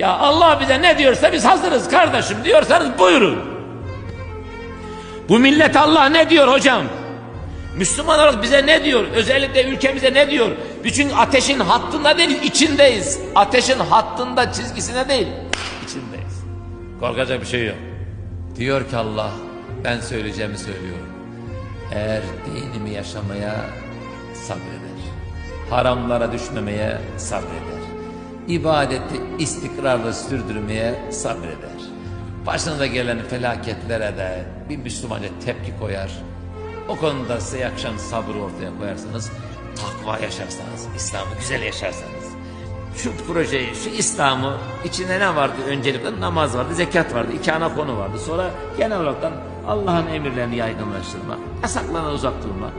Ya Allah bize ne diyorsa biz hazırız kardeşim diyorsanız buyurun. Bu millet Allah ne diyor hocam? Müslüman olarak bize ne diyor? Özellikle ülkemize ne diyor? Bütün ateşin hattında değil, içindeyiz. Ateşin hattında, çizgisine değil, içindeyiz. Korkacak bir şey yok. Diyor ki Allah, ben söyleyeceğimi söylüyorum. Eğer dinimi yaşamaya sabreder, haramlara düşmemeye sabreder, ibadeti istikrarlı sürdürmeye sabreder, başınıza gelen felaketlere de bir Müslümanca tepki koyar, o konuda size yakışan sabrı ortaya koyarsanız, takva yaşarsanız, İslam'ı güzel yaşarsanız, şu projeyi, şu İslam'ı içinde ne vardı? Öncelikle namaz vardı, zekat vardı, iki ana konu vardı. Sonra genel olarak Allah'ın emirlerini yaygınlaştırmak, yasaklarına uzak durmak,